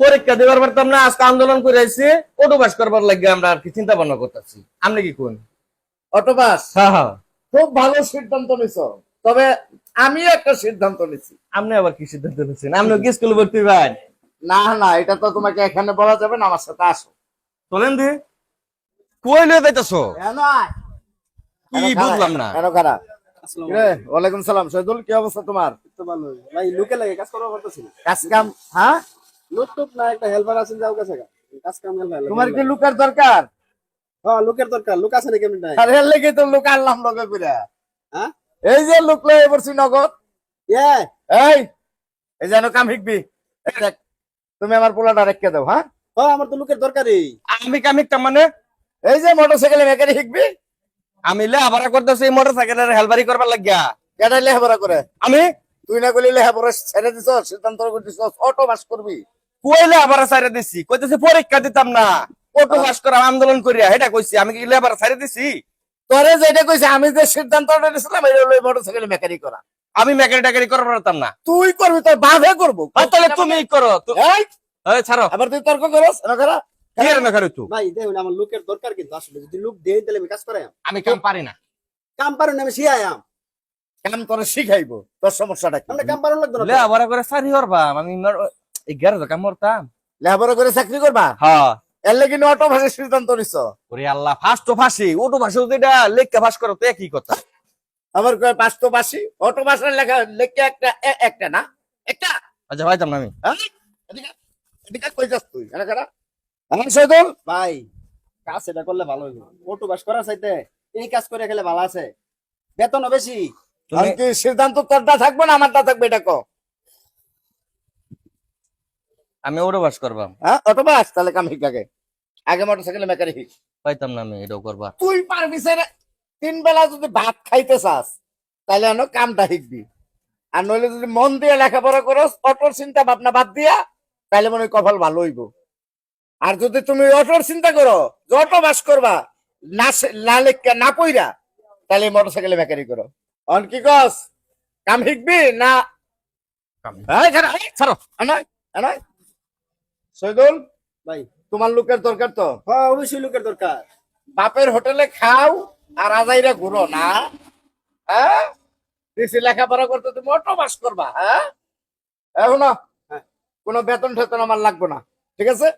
পরীক্ষা দেবার পারতাম না আজকে আন্দোলন করে আইছি অটো পাস করবার লাগে আমরা আর কি চিন্তা ভাবনা করতেছি। আপনি কি কোন? অটোবাস হ্যাঁ হ্যাঁ। খুব ভালো সিদ্ধান্ত নিছ। তবে আমি একটা সিদ্ধান্ত নিছি। আপনি আবার কি সিদ্ধান্ত নিচ্ছেন আপনি কি স্কুলে ভর্তি ভাই না না এটা তো তোমাকে এখানে বলা যাবে না আমার সাথে আসো। চলেন দি। কই লিয়ে যাইতেছো? কি বুঝলাম না। কেন খারাপ। কিরে, ওয়ালাইকুম সালাম। শহীদুল কি অবস্থা তোমার? তো ভালো। ভাই লোকে লাগে কাজ করা পারতেছি না কাজ কাম হ্যাঁ? লোক টোক না একটা হেল্পার আছেন যাও কাছে। কাজ কাম হেল্পার তোমার কি লুকার দরকার? হ্যাঁ লোকের দরকার লোক আছে না কেমন নাই? আর লেগে তো লুক আনলাম লগে করে। হ্যাঁ? এই যে লুক লয়ে পড়ছি নগদ। এ? এই এই যেন কাম শিখবি। দেখ, তুমি আমার পোলাটা রেখে দাও হ্যাঁ? হ্যাঁ আমার তো লোকের দরকারই। আমি কামিকটা মানে? এই যে মোটরসাইকেলে মেকানিক শিখবি? আমি লেহাপড়া করতেছি মোটর সাইকেলের হেলবারি করবার লাগিয়া। কেটাই লেখাপড়া করে? আমি? তুই না করলে লেখাপড়া ছেড়ে দিছ সিদ্ধান্ত করছিস অটো বাস করবি। কই লেহাপড়া ছাইরে দিছি। কইতেছি পরীক্ষা দিতাম না। অটো পাস করা আন্দোলন করিয়া এটা কইছি আমি কি লেহাপড়া ছাইরে দিছি? তোরে যেটা কইছে আমি যে সিদ্ধান্তটা নিছিলাম এটা হলো মোটরসাইকেলে মেকানিক করা। আমি মেকানি টাকারি পারতাম না। তুই করবি তোর বাধে করব। তাহলে তুমি করো এই, ছাড়ো। আবার তুই তর্ক করস না করা কি এর মেকারি তুই ভাই দেখুন আমার লোকের দরকার কিন্তু আসলে। যদি লোক দেই তাহলে আমি কাজ করাই আমি। কাম পারি না। কাম পারেন আমি শিয়াই আম। কাম তোরে শিখাইবো তোর সমস্যাটা কাম না করে সারি হরবাম আমি এই গ্যারেজ কাম করতাম লেখাপড়া করে চাকরি করবা? হ্যাঁ। এর লেগে অটো ভাষার সিদ্ধান্ত নিছ। ওরে আল্লাহ ফার্স্ট তো ফাঁসি অটো ফাঁসি যেটা লেখা ফাঁস করো তো একই কথা। আমার কয় পাঁচ তো পাশি অটো ভাষার লেখা একটা না? একটা? আচ্ছা হ্যাঁ? এদিকে এদিকে কই যাস তুই? এরা কারা আমার সৈদুল ভাই কাজ এটা করলে ভালো হইব। অটো করার চাইতে এই কাজ করে খেলে ভালো আছে। বেতনও বেশি। সিদ্ধান্ত তোরটা থাকবে না আমারটা থাকবে এটা কো আমি অটো পাস করবাম। হ্যাঁ অটো বাস? তাহলে কাম শিখ আগে। আগে মোটরসাইকেলে মেকানিক শিখ পাইতাম না আমি এটাও করবা। তুই পারবি সেরে। তিন বেলা যদি ভাত খাইতে চাস তাহলে এনো কামটা শিখবি। আর নইলে যদি মন দিয়ে লেখাপড়া করস অটোর চিন্তা ভাবনা বাদ দিয়া তাহলে মনে কপাল ভালো হইব। আর যদি তুমি অটোর চিন্তা করো যে অটো বাস করবা না না লেখা না পইরা তাহলে মোটরসাইকেলে মেকানিক করো। অন কি কস? কাম শিখবি না? ছাড়ো আনাই, আনাই। সৈদুল ভাই। তোমার লোকের দরকার তো? হ্যাঁ অবশ্যই লোকের দরকার। বাপের হোটেলে খাও আর আজাইরা ঘুরো না হ্যাঁ? বেশি লেখাপড়া করতে তুমি অটো বাস করবা হ্যাঁ? এখন হ্যাঁ। কোনো বেতন টেতন আমার লাগবে না ঠিক আছে?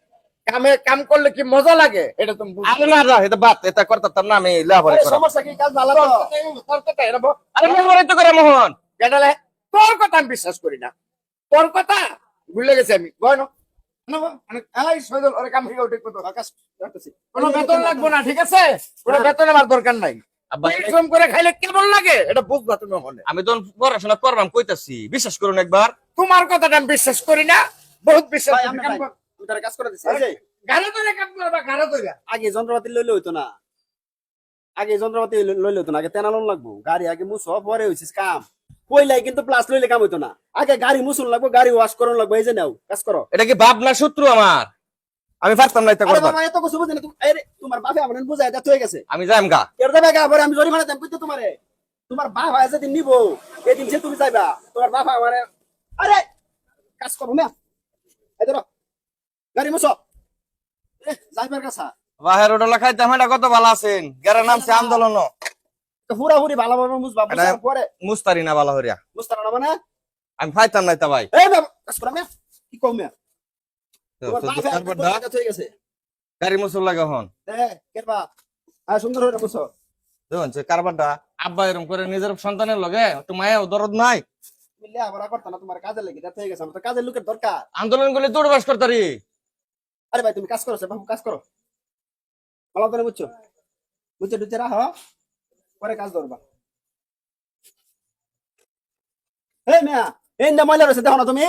কামে কাম করলে কি মজা লাগে? এটা তুমি বুঝো। আরে না না এটা বাদ এটা করতাম না আমি লেহাপড়া আরে করাম সমস্যা কি? কাজ ভালো তো? তোর কথা এরা বল। আরে লেহাপড়া তো করে মোহন। গেটালে তোর কথা আমি বিশ্বাস করি না। তোর কথা ভুলে গেছি আমি গয় না। কোনো বেতন লাগবে না ঠিক আছে? কোনো বেতন আমার দরকার নাই। পরিশ্রম করে খাইলে কেমন লাগে? এটা বুঝবা তুমি মনে আমি তো পড়াশোনা করবাম কইতাছি বিশ্বাস করুন একবার। তোমার কথাটা আমি বিশ্বাস করি না বহুত বিশ্বাস তার কাজ করে দিছি এই যে, গাড়ি ধরে কাম করবা গাড়ি ধরে। আগে যন্ত্রপাতি লইলে হইতো না। আগে যন্ত্রপাতি লই- লইলে হইতো না আগে তেনা লোন লাগবো। গাড়ি আগে মুছো পরে হইছিস কাম। কইলাই কিন্তু প্লাস লইলে কাম হইতো না। আগে গাড়ি মুছুন লাগবো গাড়ি ওয়াশ করুন লাগবো এই যে নাও কাজ করো। এটা কি বাপ না শত্রু আমার? আমি পারতাম না এটা করবার। বাবা এত কিছু বুঝে না তুমি আরে তোমার বাপে আমার বুঝায় এটা হয়ে গেছে। আমি যাইম গা। এর যাবে গা পরে আমি জরিমানা দেব কইতে তোমারে। তোমার বাপ হয় যেদিন নিব এদিন সে তুমি যাইবা তোমার বাপ আমারে আরে কাজ করো না। এই ধরো গাড়ি মুছো। এ যাইবার কাছা বাহের ওটা খাইতাম এটা কত ভালো আছেন? গেরা নামছে আন্দোলন তো হুরি ভালোভাবে মুছার এটা- পরে। মুস্তারি না ভালো হরিয়া না মানে? আমি না এটা ভাই। এই বাবা কাজ করো না কি কম তো তো গেছে। গাড়ি মুসুর লাগে হন কেরবা সুন্দর হয়ে মুছো দেখুন সে কারবারটা আব্বা এরকম করে নিজের সন্তানের লগে একটু মায়া দরদ নাই। মিলে আবার করতে না তোমার কাজে লেগে এটা হয়ে গেছে আমার তো কাজের লোকের দরকার। আন্দোলন করলে দৌড় বাস করতারি। আরে ভাই তুমি কাজ করো বাবু কাজ করো। ভালো করে বুঝছ? বুঝছ টুচে রাখো পরে কাজ ধরবা। এই মেয়া এই ময়লা রয়েছে দেখো না তুমি?